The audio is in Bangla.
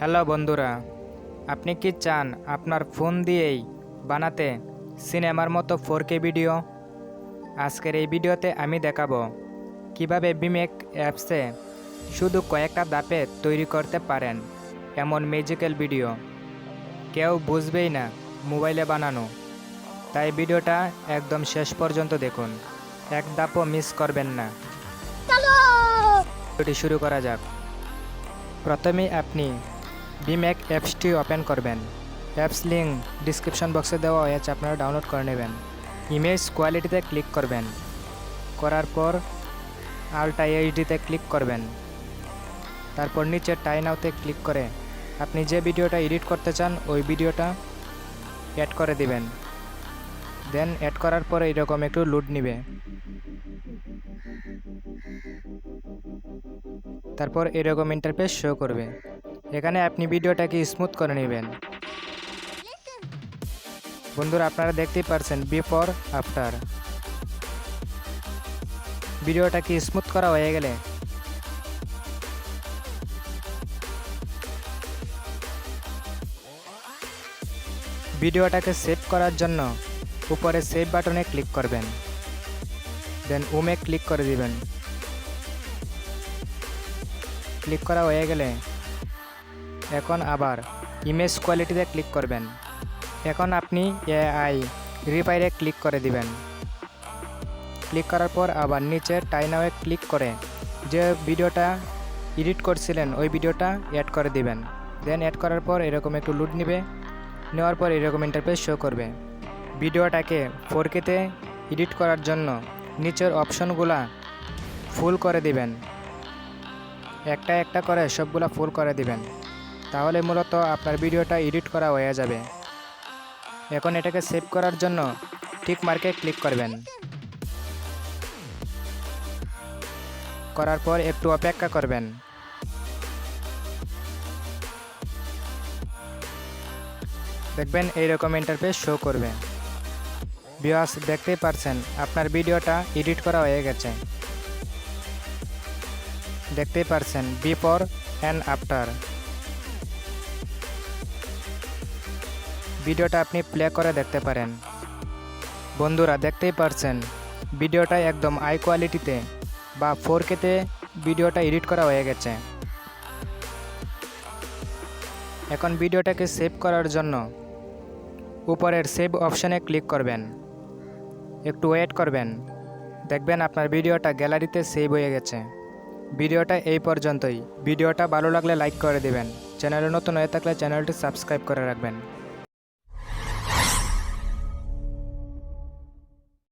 হ্যালো বন্ধুরা আপনি কি চান আপনার ফোন দিয়েই বানাতে সিনেমার মতো ফোর কে ভিডিও? আজকের এই ভিডিওতে আমি দেখাবো কীভাবে বিমেক অ্যাপসে শুধু কয়েকটা দাপে তৈরি করতে পারেন এমন মিউজিক্যাল ভিডিও। কেউ বুঝবেই না মোবাইলে বানানো। তাই ভিডিওটা একদম শেষ পর্যন্ত দেখুন এক দাপও মিস করবেন না। ভিডিওটি শুরু করা যাক। প্রথমেই আপনি বিম্যাক অ্যাপসটি ওপেন করবেন। অ্যাপস লিঙ্ক ডিসক্রিপশন বক্সে দেওয়া হয়েছে, আপনারা ডাউনলোড করে নেবেন। ইমেজ কোয়ালিটিতে ক্লিক করবেন। করার পর আলটা এইচডিতে ক্লিক করবেন। তারপর নিচে টাইন আউতে ক্লিক করে আপনি যে ভিডিওটা এডিট করতে চান, ওই ভিডিওটা অ্যাড করে দিবেন। দেন অ্যাড করার পরে এরকম একটু লুড নিবে। তারপর এরকম ইন্টারফেস শো করবে। এখানে আপনি ভিডিওটাকে স্মুথ করে নেবেন। বন্ধুরা, আপনারা দেখতেই পারছেন বিফোর আফটার ভিডিওটাকে স্মুথ করা হয়ে গেলে ভিডিওটাকে সেভ করার জন্য উপরে সেভ বাটনে ক্লিক করবেন। দেন উমে ক্লিক করে দিবেন। ক্লিক করা হয়ে গেলে এখন আবার ইমেজ কোয়ালিটিতে ক্লিক করবেন। এখন আপনি এআই রিফাইরে ক্লিক করে দিবেন। ক্লিক করার পর আবার নিচে টাইনাওয়ে ক্লিক করে যে ভিডিওটা এডিট করছিলেন, ওই ভিডিওটা অ্যাড করে দিবেন। দেন অ্যাড করার পর এরকম একটু লুট নেবে। নেওয়ার পর এরকম ইন্টারফেস শো করবে। ভিডিওটাকে ফোরকেতে এডিট করার জন্য নিচের অপশনগুলা ফুল করে দিবেন। একটা একটা করে সবগুলা ফুল করে দিবেন। তাহলে মূলত আপনার ভিডিওটা এডিট করা হয়ে যাবে। এখন এটাকে সেভ করার জন্য ঠিক মার্কে ক্লিক করবেন। করার পর একটু অপেক্ষা করবেন। দেখবেন এইরকম ইন্টারফেস শো করবে। ভিউয়ার্স দেখতেই পারছেন, আপনার ভিডিওটা এডিট করা হয়ে গেছে। দেখতেই পারছেন বিফোর অ্যান্ড আফটার ভিডিওটা আপনি প্লে করে দেখতে পারেন। বন্ধুরা, দেখতেই পারছেন, ভিডিওটা একদম আই কোয়ালিটিতে বা ফোর কেতে ভিডিওটা এডিট করা হয়ে গেছে। এখন ভিডিওটাকে সেভ করার জন্য উপরের সেভ অপশানে ক্লিক করবেন। একটু ওয়েট করবেন। দেখবেন আপনার ভিডিওটা গ্যালারিতে সেভ হয়ে গেছে। ভিডিওটা এই পর্যন্তই। ভিডিওটা ভালো লাগলে লাইক করে দেবেন। চ্যানেলে নতুন হয়ে থাকলে চ্যানেলটি সাবস্ক্রাইব করে রাখবেন।